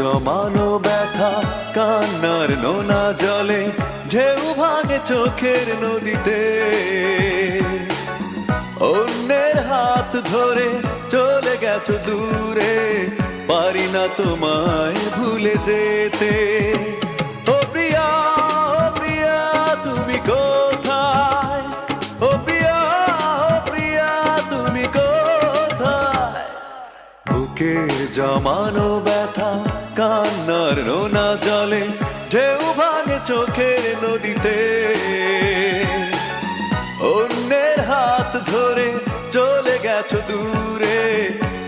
জমানো ব্যথা, কান্নার নোনা জলে, ঢেউ ভাঙে চোখের নদীতে। অন্যের হাত ধরে চলে গেছো দূরে, পারি না তোমায় ভুলে যেতে। প্রিয়া প্রিয়া, তুমি কোথায়? প্রিয়া প্রিয়া, তুমি কোথায়? জমানো ব্যথা কান্নার নোনা জলে, ঢেউ ভাঙে চোখের নদীতে। অন্যের হাত ধরে চলে গেছো দূরে,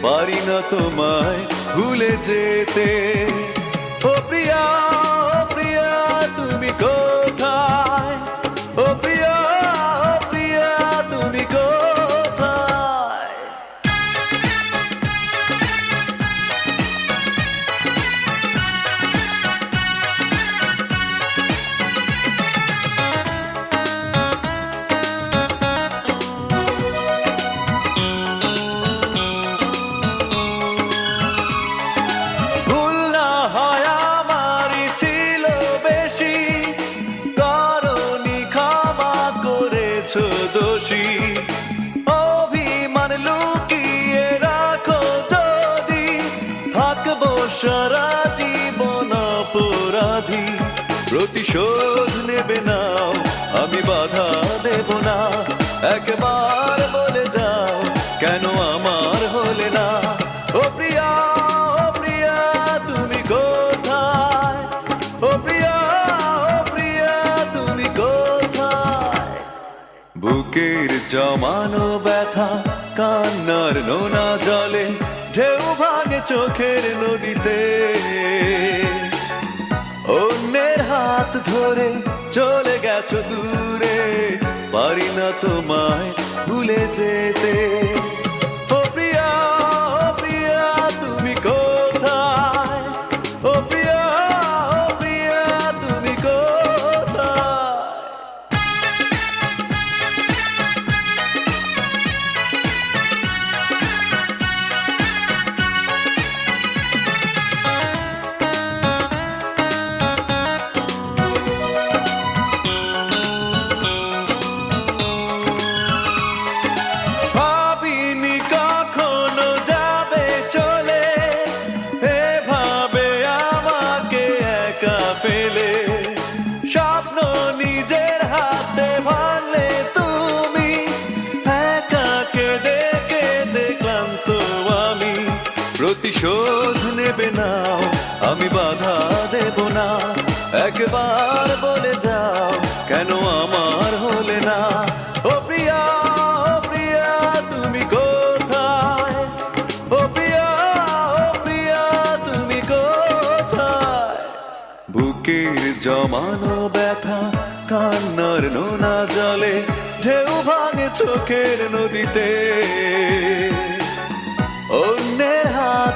পারি না তোমায় ভুলে যেতে। ও প্রিয়া প্রিয়া, তুমি কোথায় দোষী। অভিমান লুকিয়ে রাখো জীবন প্রতিশোধ নেবে না আমি বাধা দেব না। একবার বুকের জমানো ব্যথা কান্নার নোনা জলে ঢেউ ভাঙে চোখের নদীতে। প্রতিশোধ নেবে নাও আমি বাধা দেব না। একবার বলে যাও, কেন আমার হলে না? ও প্রিয়া ও প্রিয়া, তুমি কোথায়? ও প্রিয়া ও প্রিয়া, তুমি কোথায়? বুকের জমানো ব্যথা, কান্নার নোনা জলে, ঢেউ ভাঙে চোখের নদীতে।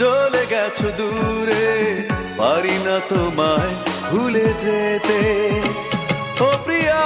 চলে গেছো দূরে পারি না তোমায় ভুলে যেতে। ও প্রিয়া